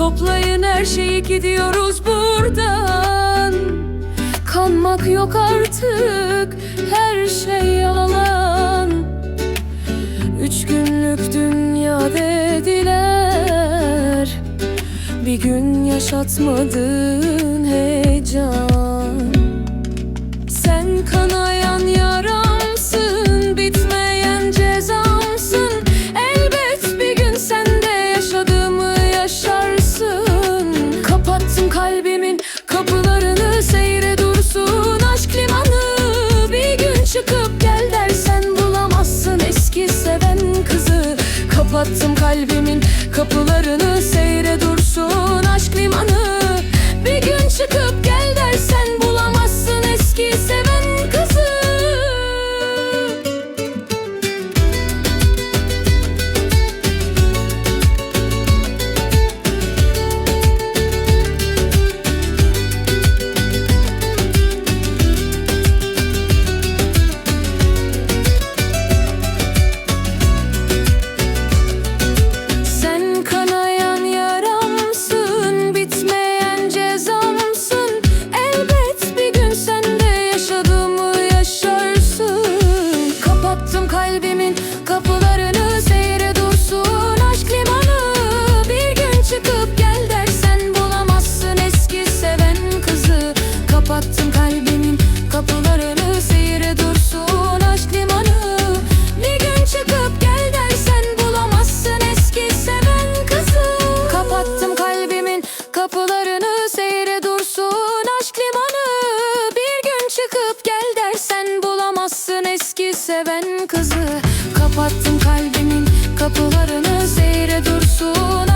Toplayın her şeyi gidiyoruz buradan. Kanmak yok artık her şey yalan. Üç günlük dünya dediler. Bir gün yaşatmadın heyecan. Kapattım kalbimin Çıkıp gel dersen bulamazsın eski seven kızı. Kapattım kalbimin kapılarını seyre dursun